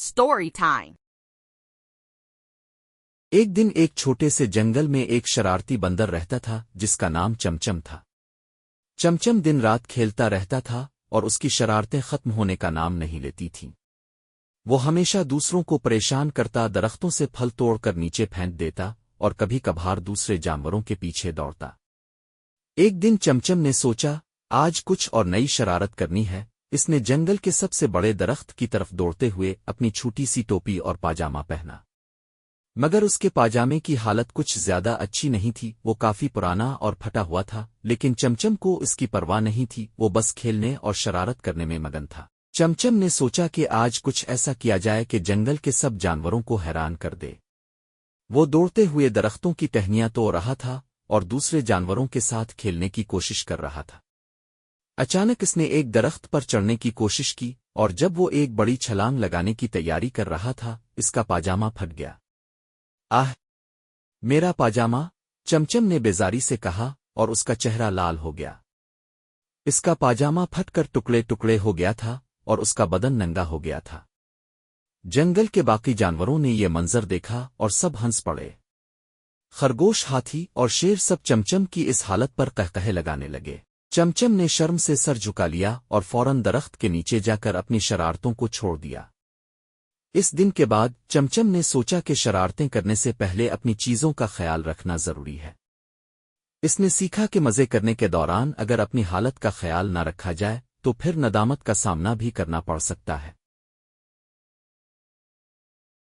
Story time एक दिन एक छोटे से जंगल में एक शरारती बंदर रहता था, जिसका नाम चमचम था। चमचम दिन रात खेलता रहता था और उसकी शरारतें खत्म होने का नाम नहीं लेती थीं। वो हमेशा दूसरों को परेशान करता, दरख्तों से फल तोड़कर नीचे फेंक देता और कभी कभार दूसरे जानवरों के पीछे दौड़ता। एक दिन चमचम ने सोचा, आज कुछ और नई शरारत करनी है इसने जंगल के सबसे बड़े दरख्त की तरफ़ दौड़ते हुए अपनी छोटी सी टोपी और पाजामा पहना। मगर उसके पाजामे की हालत कुछ ज़्यादा अच्छी नहीं थी, वो काफ़ी पुराना और फटा हुआ था, लेकिन चमचम को इसकी परवाह नहीं थी, वो बस खेलने और शरारत करने में मगन था। चमचम ने सोचा कि आज कुछ ऐसा किया जाए कि जंगल के सब जानवरों को हैरान कर दे। वो दौड़ते हुए दरख्तों की टहनियाँ तो रहा था और दूसरे जानवरों के साथ खेलने की कोशिश कर रहा था। अचानक इसने एक दरख्त पर चढ़ने की कोशिश की, और जब वो एक बड़ी छलांग लगाने की तैयारी कर रहा था, इसका पाजामा फट गया। आह! मेरा पाजामा, चमचम ने बेजारी से कहा, और उसका चेहरा लाल हो गया। इसका पाजामा फटकर टुकड़े टुकड़े हो गया था, और उसका बदन नंगा हो गया था। जंगल के बाकी जानवरों ने ये मंजर देखा, और सब हंस पड़े। खरगोश हाथी और शेर सब चमचम की इस हालत पर कहकहे लगाने लगे। चमचम ने शर्म से सर झुका लिया और फ़ौरन दरख्त के नीचे जाकर अपनी शरारतों को छोड़ दिया। इस दिन के बाद चमचम ने सोचा कि शरारतें करने से पहले अपनी चीज़ों का ख्याल रखना ज़रूरी है। इसने सीखा कि मज़े करने के दौरान अगर अपनी हालत का ख्याल न रखा जाए तो फिर नदामत का सामना भी करना पड़ सकता है।